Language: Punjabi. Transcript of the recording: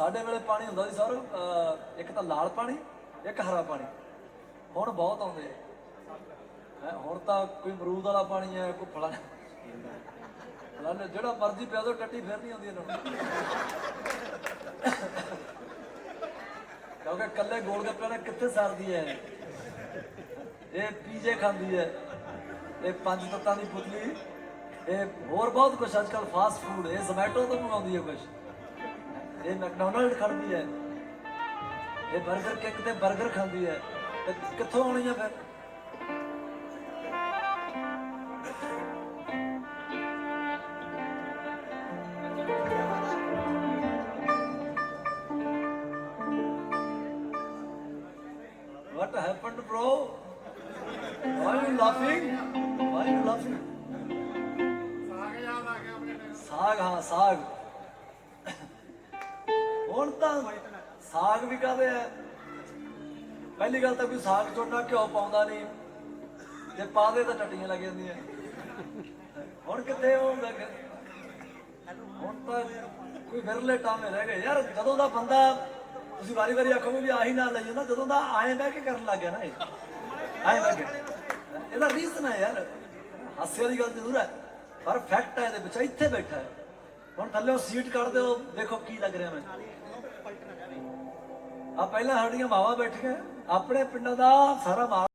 ਸਾਡੇ ਵੇਲੇ ਪਾਣੀ ਹੁੰਦਾ ਸੀ ਸਰ ਇੱਕ ਤਾਂ ਲਾਲ ਪਾਣੀ, ਇੱਕ ਹਰਾ ਪਾਣੀ। ਹੁਣ ਬਹੁਤ ਆਉਂਦੇ ਆ। ਹੁਣ ਤਾਂ ਕੋਈ ਅਮਰੂਦ ਵਾਲਾ ਪਾਣੀ ਹੈ, ਕੋਈ ਫਲਾਂ ਫਲਾਂ ਜਿਹੜਾ ਮਰਜ਼ੀ ਪਿਆ ਦੋ, ਟੱਟੀ ਫਿਰ ਨਹੀਂ ਆਉਂਦੀ ਇਹਨਾਂ ਨੂੰ। ਕਿਉਂਕਿ ਕੱਲੇ ਗੋਲ ਗੱਪੇ ਨੇ ਕਿੱਥੇ ਸਰਦੀ ਹੈ? ਇਹ ਪੀਜੇ ਖਾਂਦੀ ਹੈ। ਇਹ ਪੰਜ ਤੱਤਾਂ ਦੀ ਪੁਤਲੀ। ਇਹ ਹੋਰ ਬਹੁਤ ਕੁਝ ਅੱਜ ਕੱਲ ਫਾਸਟ ਫੂਡ ਇਹ ਜ਼ੋਮੈਟੋ ਤੋਂ ਮੰਗਾਉਂਦੀ ਹੈ ਕੁਝ ਇਹ ਮੈਕਡੋਨਲਡ ਖਾਂਦੀ ਹੈ ਇਹ 버ਗਰ ਕਿੰਗ ਤੇ 버ਗਰ ਖਾਂਦੀ ਹੈ ਤੇ ਕਿੱਥੋਂ ਆਉਣੀ ਹੈ ਫਿਰ What happened, bro? Why are you laughing? Why are you laughing? ਸਾਗ ਹਾਂ ਸਾਗ ਹੁਣ ਤਾਂ ਸਾਗ ਵੀ ਕਾਹਦੇ ਆ? ਪਹਿਲੀ ਗੱਲ ਤਾਂ ਕੋਈ ਸਾਗ ਚੋਣਾ ਘਿਓ ਪਾਉਂਦਾ ਨਹੀਂ। ਜੇ ਪਾਦੇ ਤਾਂ ਟੱਟੀਆਂ ਲੱਗ ਜਾਂਦੀਆਂ। ਹੁਣ ਕਿੱਥੇ ਉਹ ਲੱਗ ਹੁਣ ਤਾਂ ਕੋਈ ਵਿਰਲੇ ਟਾਵੇਂ ਰਹਿ ਗਏ। ਯਾਰ ਜਦੋਂ ਦਾ ਬੰਦਾ ਤੁਸੀਂ ਵਾਰੀ ਵਾਰੀ ਆਖੋਗੇ ਵੀ ਆਹੀ ਨਾਲ ਲਈ ਜਾਂਦਾ, ਜਦੋਂ ਦਾ ਆਏ ਬਹਿ ਕੇ ਕਰਨ ਲੱਗ ਗਿਆ ਨਾ ਇਹ। ਆਏ ਬਹਿ ਕੇ। ਇਹਦਾ ਰੀਜ਼ਨ ਹੈ ਯਾਰ। ਹਾਸੇ ਵਾਲੀ ਗੱਲ ਜ਼ਰੂਰ ਹੈ। ਪਰ ਫੈਕਟ ਹੈ ਇਹਦੇ ਵਿੱਚ। ਇੱਥੇ ਬੈਠਾ ਹੈ। ਹੁਣ ਥੱਲੇ ਸੀਟ ਕੱਢ ਦਿਓ, ਦੇਖੋ ਕੀ ਲੱਗ ਰਿਹਾ ਮੈਨੂੰ। ਆ ਪਹਿਲਾਂ ਸਾਡੀਆਂ ਮਾਵਾਂ ਬੈਠੀਆਂ, ਆਪਣੇ ਪਿੰਡਾਂ ਦਾ ਸਾਰਾ ਮਾਲ